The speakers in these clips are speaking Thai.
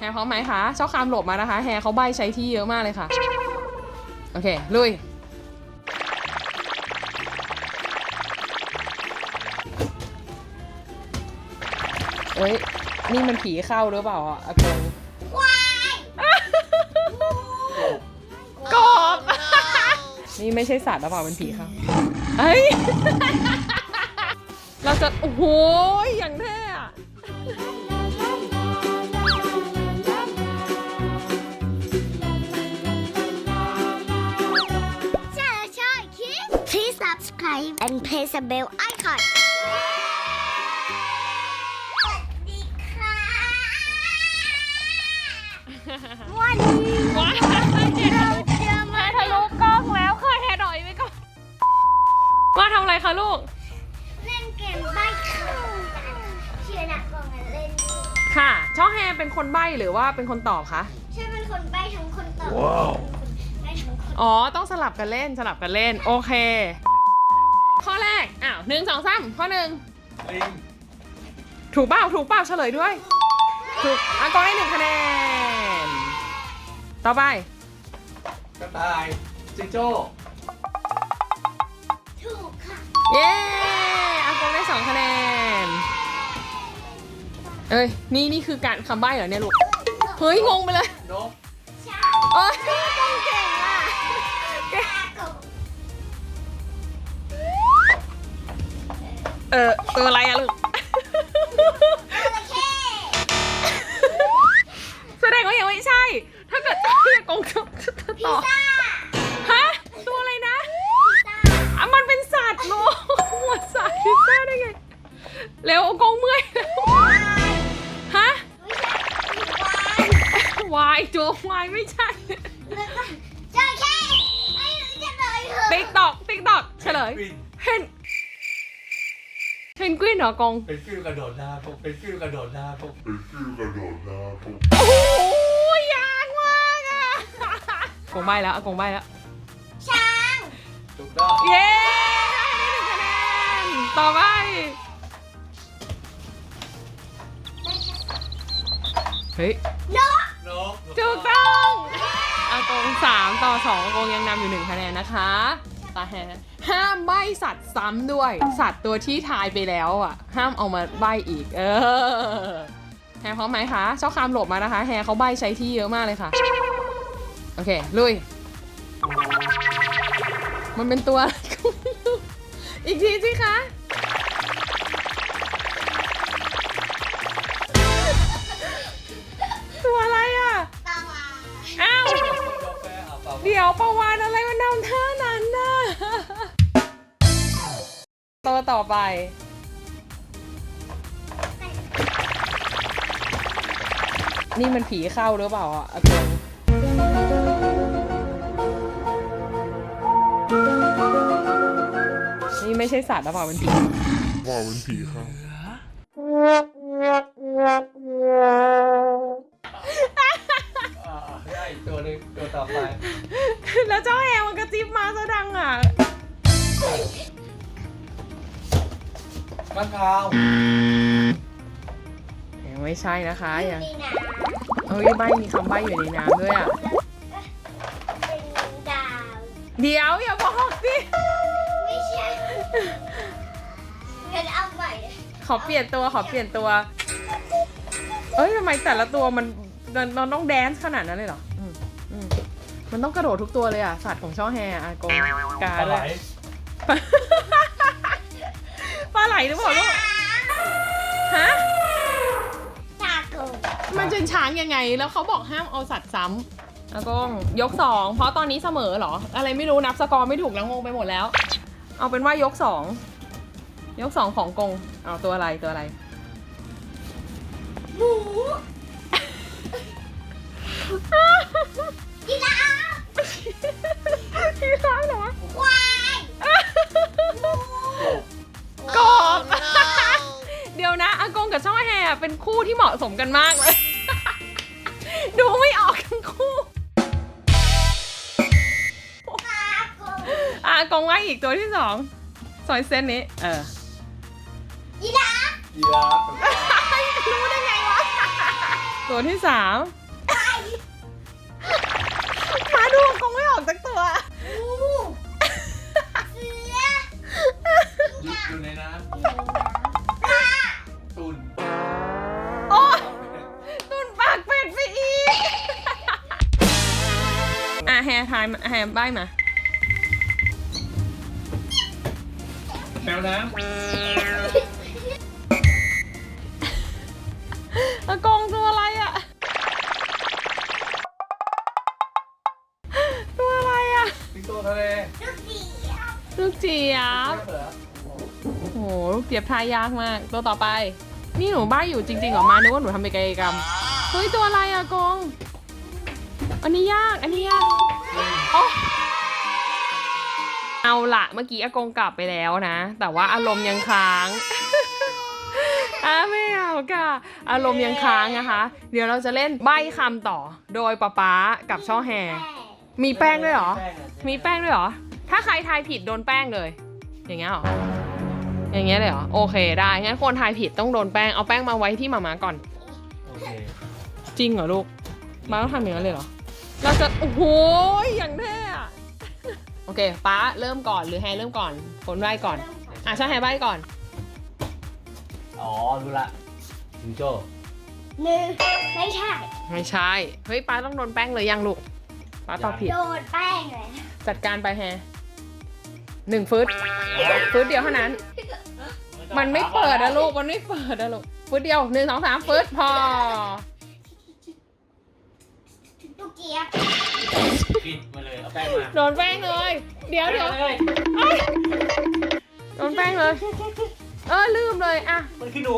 แฮร์พร้อมไหมคะชอบคามหลบมานะคะ แฮร์เขาใบใช้ที่เยอะมากเลยค่ะ โอเค ลุย เอ้ย นี่มันผีเข้าหรือเปล่าอะอากงควายกบนี่ไม่ใช่สัตว์หรือเปล่าเป็นผีเข้าเฮ้ย เราจะ โอ้โห อย่างแท้ subscribe and press the bell icon สวัสดีค่ะวันนี้ว้ายเราจะมาทะลุกล้องแล้วค่ะแฮดอยไปก่อนว่าทำอะไรคะลูก เล่นเกมใบ้คำกันเชียร์นักกองกันเล่นด้วยค่ะ ช่อแฮเป็นคนใบ้หรือว่าเป็นคนตอบคะ ใช่เป็นคนใบ้ทั้งคนตอบใบ้ทั้งคน อ๋อ ต้องสลับกันเล่นสลับกันเล่น โอเค ข้อแรก อ้าวหนึ่งสองสามข้อหนึ่งลิงถูกเปล่าถูกเปล่าเฉลยด้วย ถูกอะกองได้หนึ่งคะแนน ต่อไป กระต่ายจิงโจ้ถูกค่ะเย้อากงได้สองคะแนน เอ้ย นี่นี่คือการคำใบ้เหรอเนี่ยลูก เฮ้ย งงไปเลย นก เออตัวอะไรอะลูกจระเข้แสดงว่ายังไม่ใช่ ถ้าเกิดใช่อะกงจะจะตอบซ่าฮะตัวอะไรนะซ่าอะมันเป็นสัตว์ลูกหมวดสัตว์พิซซ่าได้ไง เร็วกงเมื่อยฮะไม่ใช่วายวายโจกวายไม่ใช่แล้วก็จระเข้ไม่รู้จะเลยเหรอติ๊กตอกติ๊กตอกเฉลยวินเพน เพนกวินเหรอกงเป็นกิ้วกระโดดหน้าพวกเป็นกิ้วกระโดดหน้าพวกโอ้โหยากมากอะกงใบแล้วอะกงใบแล้ว ช้างถูกต้องเย้ได้หนึ่งคะแนนต่อไป เฮ้ย นกนกถูกต้องอากงสามต่อสองอากงยังนำอยู่หนึ่งคะแนนนะคะ ตาแฮ ห้ามใบสัตว์ซ้ำด้วย สัตว์ตัวที่ทายไปแล้วอะ ห้ามเอามาใบอีก เออ แฮพร้อมไหมคะชอบคามหลบมานะคะ แฮเขาใบใช้ที่เยอะมากเลยค่ะ โอเค ลุย มันเป็นตัวอะไรอีกทีสิคะตัวอะไรอะตาวาอ้าว เดี๋ยวประวานอะไร ต่อไป นี่มันผีเข้าหรือเปล่าอะอากงนี่ไม่ใช่สัตว์หรือเปล่ามันผี ว่าเป็นผีเข้า มันพราวยังไม่ใช่นะคะอยู่ยังในน้เฮ้ยใบมีคำใบอยู่ในน้ำด้วยอะำเป็นดาว เดี๋ยวอย่าบอกสิ ไม่ใช่งั้นเอาใหม่ขอเปลี่ยนตัวขอเปลี่ยนตัว เอ้ยทำไมแต่ละตัวมันเราเราต้องแดนซ์ขนาดนั้นเลยเหรออืมอืมมันต้องกระโดดทุกตัวเลยอะ สัตว์ของช่อแฮอากงกาปลาด้ไหลวยปลาไหลหรือเปล่าลูก ฮะ ตากบมันเป็นช้างยังไง แล้วเขาบอกห้ามเอาสัตว์ซ้ำอากงยกสองเพราะตอนนี้เสมอเหรอ อะไรไม่รู้นับสกอร์ไม่ถูกแล้วงงไปหมดแล้ว เอาเป็นว่ายกสอง ยกสองของกง เอาตัวอะไรตัวอะไร หมู ที่เหมาะสมกันมากเลย ดูไม่ออกทั้งคู่ตากบอะอากงว่าอีกตัวที่สองซอยเส้นนี้ เออกีฬาฟยีราฟถูกต้องรู้ได้ไงวะ ตัวที่สามมาดูคงไม่ออกจากตัวงูเสืออยู่อยู่ในน้ป ทายมาแฮร์ใบมาแมวน้อากงตัวอะไรอะตัวอะไรอะำสิงโตทะเลลูกเสือลูกเจี๊ยบเหรอโอ้โหลูกเจี๊ยบทายยากมาก ตัวต่อไป นี่หนูบ้าอยู่จริงๆเหรอมานึกว่าหนูทำเป็นกายกรรมเฮ้ยตัวอะไรอะกง อันนี้ยาก อันนี้ยากโอ๊ะ เอาละเมื่อกี้อากงกลับไปแล้วนะ แต่ว่าอารมณ์ยังค้างอะไม่เอาค่ะ อารมณ์ยังค้างนะคะ เดี๋ยวเราจะเล่นใบ้คำต่อ โดยป๊าป๊ากับช่อแฮมีแป้งด้วยเหรอ มีแป้งด้วยเหรอ ถ้าใครทายผิดโดนแป้งเลย อย่างเงี้ยเหรอ อย่างเงี้ยเลยเหรอ โอเคได้ งั้นคนทายผิดต้องโดนแป้ง เอาแป้งมาไว้ที่หมามาก่อนโอเคจริงเหรอลูก มาต้องทำอย่างนั้นเลยเหรอ เราจะ โอ้โหอย่างแน่อะโอเคป้าเริ่มก่อนหรือแฮร์เริ่มก่อนคนใบ้ก่อน อะช่างแฮร์ใบ้ก่อน อ๋อ รู้ละจิงโจ้ หนึ่งไม่ใช่ ไม่ใช่ เฮ้ยป้าต้องโดนแป้งเลยยังลูกป้าตอบผิด โดนแป้งเลยจัดการไปแฮร์หนึ่งฟุตฟุตเดียวเท่านั้น มันไม่เปิดนะลูก มันไม่เปิดนะลูกฟุตเดียวหนึ่งสองสามฟุตพอลูก เจี๊ยบปิดมาเลย เอาแป้งมาโดนแป้งเลย เดี๋ยวเดี๋ยวเลยเอ้ยโดนแป้งเลย เออลืมเลยอะมันคือหนู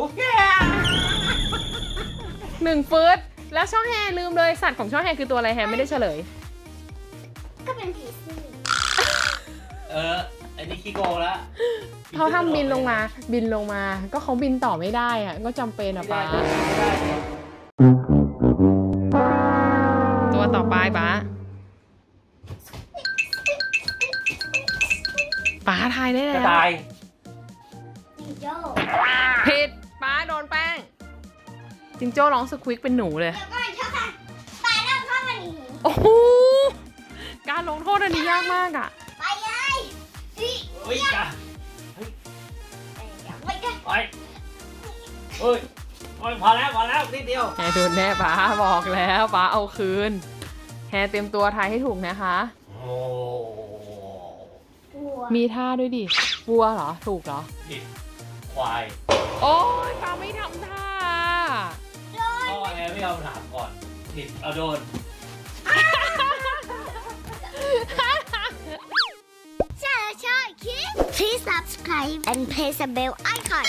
หนึ่งฟุตแล้วช่องแฮร์ลืมเลยสัตว์ของช่องแฮร์คือตัวอะไรแฮร์ไม่ได้เฉลย ก็เป็นผีเสื้อเอออันนี้ขี้โกงละเขาทำบินลงมาบินลงมา ก็เขาบินต่อไม่ได้อะก็จำเป็นอะไม่ป้าได้ไม่ได้ ป้าทายได้กแล้ระวต่ายจิงโจ้ผิดป้าโดนแป้ง จิงโจ้ร้องสควิกเป็นหนูเลยเดี๋ยวก่อนเท่าค่ะปลาต้องเข้ามาหนีโอ้โหการลงโทษอันนี้ยากมากอะไปเลยสิเฮ้ยจ้ะไปกันไปเฮ้ยโอ้ยพอแล้วพอแล้วนิดเดียวแฮร์โดนแน่ป้าบอกแล้วป้าเอาคืน แฮร์เตรียมตัวทายให้ถูกนะคะ โอ้วัว มีท่าด้วยดิวัวเหรอ ถูกเหรอ ผิดควายโอ้ยป้าไม่ทำท่า พ่อแอร์ไม่ยอมถามก่อน ผิดเอาโดนใช่ใช่คิด Please subscribe and press the bell icon